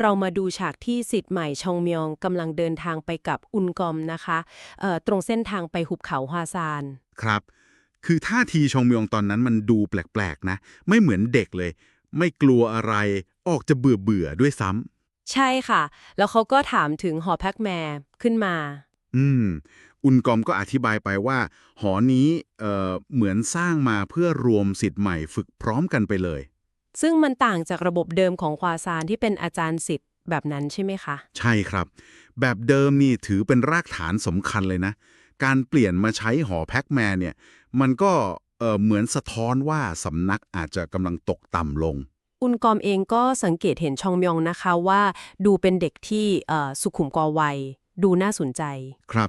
เรามาดูฉากที่สิทธิ์ใหม่ชองมยองกำลังเดินทางไปกับอุนกอมนะคะเอ่อตรงเส้นทางไปหุบเขาฮวาซาน ครับ คือท่าทีชงมยองตอนนั้นมันดูแปลกๆนะ ไม่เหมือนเด็กเลย ไม่กลัวอะไรออกจะเบื่อเบื่อๆด้วยซ้ำใช่ค่ะ แล้วเขาก็ถามถึงหอพักแม่ขึ้นมา อืม อุนกอมก็อธิบายไปว่า หอนี้เอ่อเหมือนสร้างมาเพื่อรวมสิทธิ์ใหม่ฝึกพร้อมกันไปเลย ซึ่งมันต่างจากระบบเดิมของควาซานที่เป็นอาจารย์สิทธิ์แบบนั้นใช่ไหมคะ ใช่ครับ แบบเดิมนี่ถือเป็นรากฐานสำคัญเลยนะ การเปลี่ยนมาใช้หอแพ็กแมนเนี่ย มันก็เอ่อเหมือนสะท้อนว่าสำนักอาจจะกำลังตกต่ำลง อุนกอมเองก็สังเกตเห็นชองมยองนะคะว่าดูเป็นเด็กที่เอ่อสุขุมกว่าวัยดูน่าสนใจ ครับ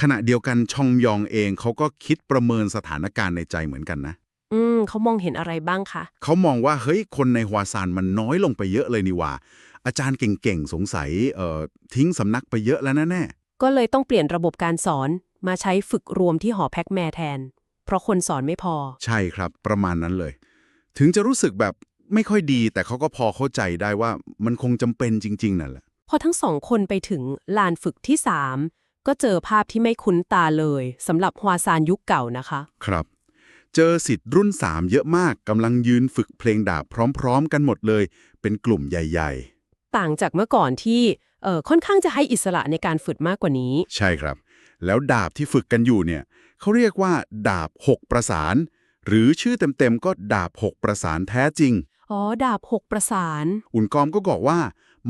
ขณะเดียวกันชองยองเองเขาก็คิดประเมินสถานการณ์ในใจเหมือนกันนะ อืมเขามองเห็นอะไรบ้างคะ เขามองว่าเฮ้ยคนในฮวาซานมันน้อยลงไปเยอะเลยนี่หว่า อาจารย์เก่งๆ สงสัยเอ่อทิ้งสำนักไปเยอะแล้วนะแน่ก็เลยต้องเปลี่ยนระบบการสอนมาใช้ฝึกรวมที่หอแพ็กแม่แทน เพราะคนสอนไม่พอ ใช่ครับประมาณนั้นเลย ถึงจะรู้สึกแบบไม่ค่อยดี แต่เขาก็พอเข้าใจได้ว่ามันคงจำเป็นจริง ๆนั่นแหละพอทั้งสองคนไปถึงลานฝึกที่ 3 ก็เจอภาพที่ไม่คุ้นตาเลยสำหรับฮวาซานยุคเก่านะคะ ครับ เจอสิทธิ์รุ่น 3 เยอะมากกำลังยืนฝึกเพลงดาบพร้อมๆ กันหมดเลย เป็นกลุ่มใหญ่ต่างจากเมื่อก่อนที่เอ่อค่อนข้างจะให้อิสระในการฝึกมากกว่านี้ๆใช่ครับ แล้วดาบที่ฝึกกันอยู่เนี่ยเขาเรียกว่า ดาบ 6 ประสาน หรือชื่อเต็มๆก็ดาบ 6 ประสานแท้จริง อ๋อ ดาบหกประสาน อุ่นกอมก็บอกว่า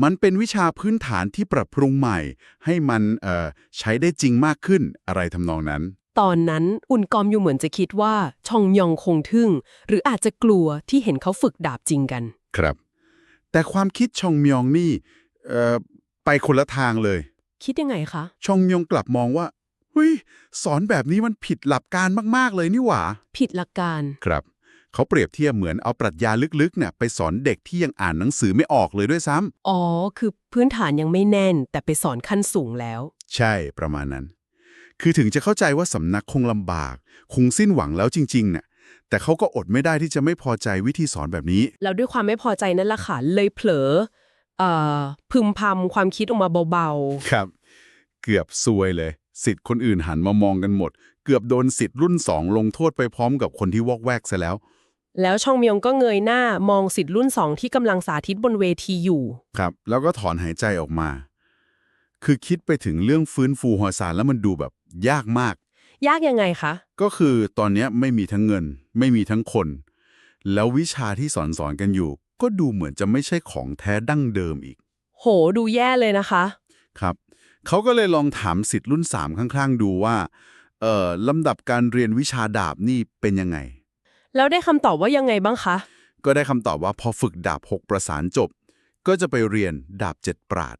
มันเป็นวิชาพื้นฐานที่ปรับปรุงใหม่ ให้มันเอ่อใช้ได้จริงมากขึ้นอะไรทำนองนั้น ตอนนั้นอุนกอมอยู่เหมือนจะคิดว่าชองยองคงทึ่ง หรืออาจจะกลัวที่เห็นเขาฝึกดาบจริงกัน ครับ แต่ความคิดชองมยองนี่เอ่อไปคนละทางเลย คิดยังไงคะ ชองมยองกลับมองว่าเฮ้ยสอนแบบนี้มันผิดหลักการมาก ๆ เลยนี่หว่า ผิดหลักการ ครับ เขาเปรียบเทียบเหมือนเอาปรัชญาลึกๆเนี่ยไปสอนเด็กที่ยังอ่านหนังสือไม่ออกเลยด้วยซ้ำอ๋อ คือพื้นฐานยังไม่แน่น แต่ไปสอนขั้นสูงแล้ว ใช่ประมาณนั้น คือถึงจะเข้าใจว่าสำนักคงลำบาก คงสิ้นหวังแล้วจริงๆเนี่ยแต่เขาก็อดไม่ได้ที่จะไม่พอใจวิธีสอนแบบนี้ แล้วด้วยความไม่พอใจนั่นแหละค่ะเลยเผลอเอ่อพึมพำความคิดออกมาเบาครับ เกือบซวยเลย สิทธิ์คนอื่นหันมามองกันหมด เกือบโดนสิทธิ์รุ่นสองลงโทษไปพร้อมกับคนที่วอกแวกซะแล้วๆแล้วชองมยองก็เงยหน้ามองสิทธิ์รุ่นสองที่กำลังสาธิตบนเวทีอยู่ ครับ แล้วก็ถอนหายใจออกมา คือคิดไปถึงเรื่องฟื้นฟูหัวสารแล้วมันดูแบบ ยากมาก ยากยังไงคะ ก็คือตอนเนี้ยไม่มีทั้งเงิน ไม่มีทั้งคน แล้ววิชาที่สอนสอนกันอยู่ ก็ดูเหมือนจะไม่ใช่ของแท้ดั้งเดิมอีก โห ดูแย่เลยนะคะ ครับ เขาก็เลยลองถามสิทธิ์รุ่น 3 ข้างๆ ดูว่า เอ่อลำดับการเรียนวิชาดาบนี่เป็นยังไง แล้วได้คำตอบว่ายังไงบ้างคะ ก็ได้คำตอบว่าพอฝึกดาบ 6 ประสานจบ ก็จะไปเรียนดาบ 7 ปราด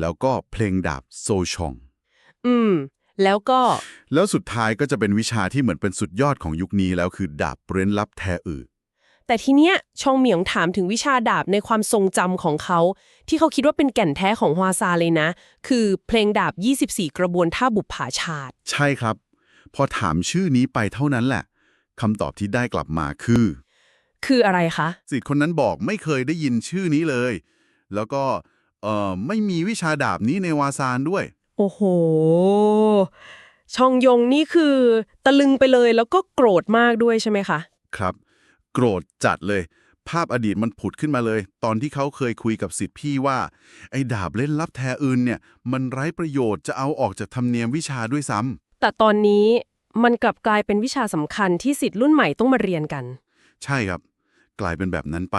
แล้วก็เพลงดาบโซชอง อืม แล้วก็ แล้วสุดท้ายก็จะเป็นวิชาที่เหมือนเป็นสุดยอดของยุคนี้แล้วคือดาบเร้นลับแทอือแต่ทีเนี้ยชองเหมียงถามถึงวิชาดาบในความทรงจำของเขา ที่เขาคิดว่าเป็นแก่นแท้ของฮวาซาเลยนะ คือเพลงดาบ 24 กระบวนท่าบุปผาชาติ ใช่ครับ พอถามชื่อนี้ไปเท่านั้นแหละคำตอบที่ได้กลับมาคือ คืออะไรคะสิทธิ์คนนั้นบอกไม่เคยได้ยินชื่อนี้เลย แล้วก็เอ่อไม่มีวิชาดาบนี้ในวาซานด้วย โอ้โห ชองยงนี่คือ ตะลึงไปเลยแล้วก็โกรธมากด้วยใช่ไหมคะ ครับ โกรธจัดเลย ภาพอดีตมันผุดขึ้นมาเลย ตอนที่เขาเคยคุยกับสิทธิ์พี่ว่า ไอ้ดาบเล่นลับแทอื่นเนี่ย มันไร้ประโยชน์จะเอาออกจากธรรมเนียมวิชาด้วยซ้ำแต่ตอนนี้มันกลับกลายเป็นวิชาสำคัญที่สิทธิ์รุ่นใหม่ต้องมาเรียนกัน ใช่ครับ กลายเป็นแบบนั้นไป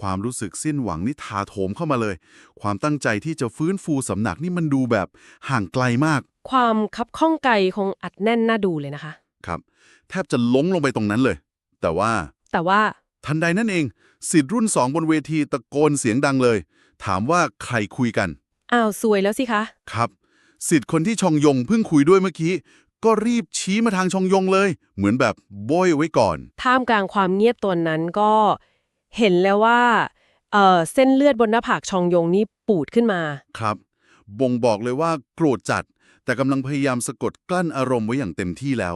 ความรู้สึกสิ้นหวังนี่ถาโถมเข้ามาเลย ความตั้งใจที่จะฟื้นฟูสำนักนี่มันดูแบบห่างไกลมาก ความคับข้องไกลคงอัดแน่นน่าดูเลยนะคะ ครับ แทบจะล้มลงไปตรงนั้นเลย แต่ว่า แต่ว่า ทันใดนั่นเองสิทธิ์รุ่นสองบนเวทีตะโกนเสียงดังเลย ถามว่าใครคุยกัน อ้าวซวยแล้วสิคะ ครับ สิทธิ์คนที่ชองยงเพิ่งคุยด้วยเมื่อกี้ ก็รีบชี้มาทางชองยงเลย เหมือนแบบโบยไว้ก่อน ท่ามกลางความเงียบตัวนั้นก็ เห็นแล้วว่าเอ่อเส้นเลือดบนหน้าผากชองยงนี่ปูดขึ้นมา ครับ บ่งบอกเลยว่าโกรธจัด แต่กำลังพยายามสะกดกลั้นอารมณ์ไว้อย่างเต็มที่แล้ว